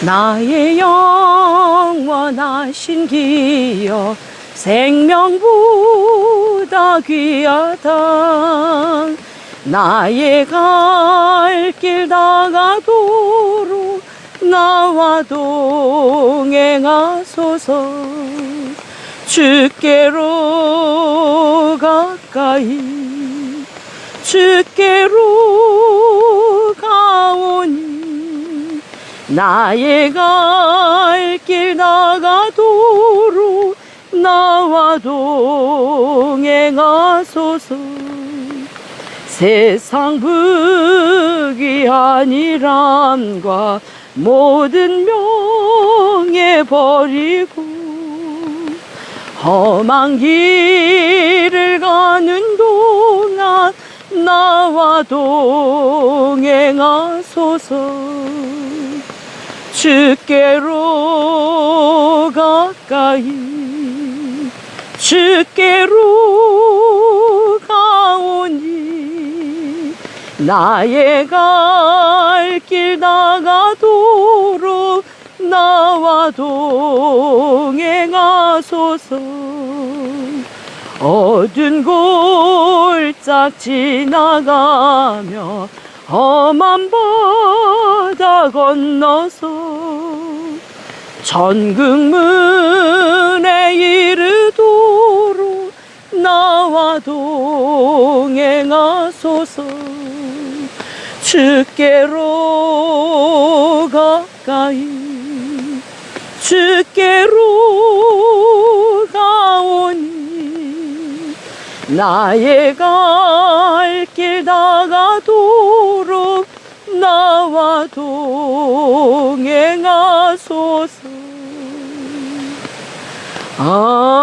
나의 영원하신 기여 생명보다 귀하다 나의 갈길 다가도록 나와 동행하소서. 주께로 가까이 주께로 가오니 나의 갈 길 나가도록 나와 동행하소서. 세상 부귀한이람과 모든 명예 버리고 험한 길을 가는 동안 나와 동행하소서 주께로 가까이 주께로 가오니 나의 갈 길 나가도록 나와 동행하소서. 어두운 골짝 지나가며 험한 바다 건너서 전국문에 이르도록 나와 동행하소서. 주께로 가까이 주께로 가오니 나의 갈 가도록 나와 동행하소서. 아